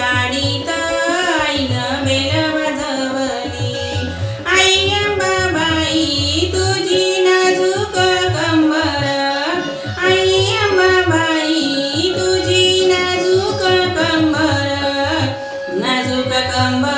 वाडीत आईन बेल वाजवली आई अंबाबाई तुझी नाजूक कंबर. आई अंबाबाई तुझी नाजूक कंबर. नाजूक कंबर.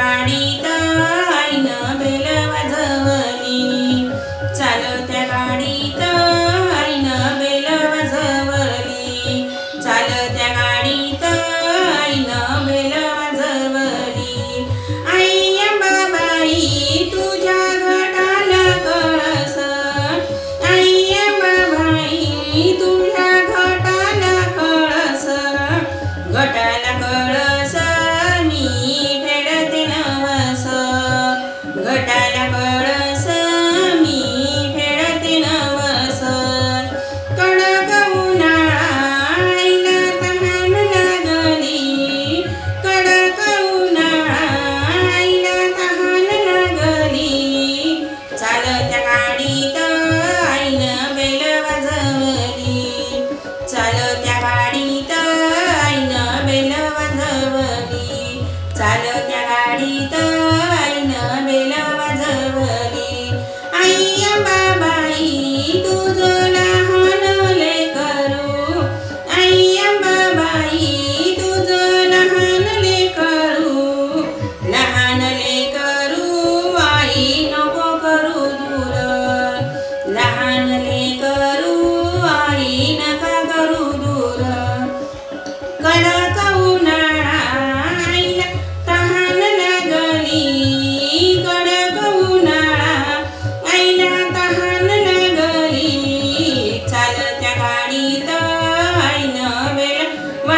चालत्या गाडीत आईनं बेल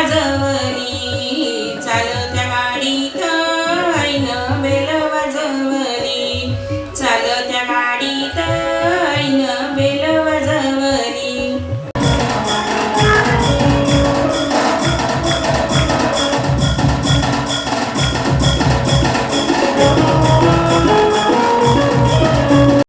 वाजवली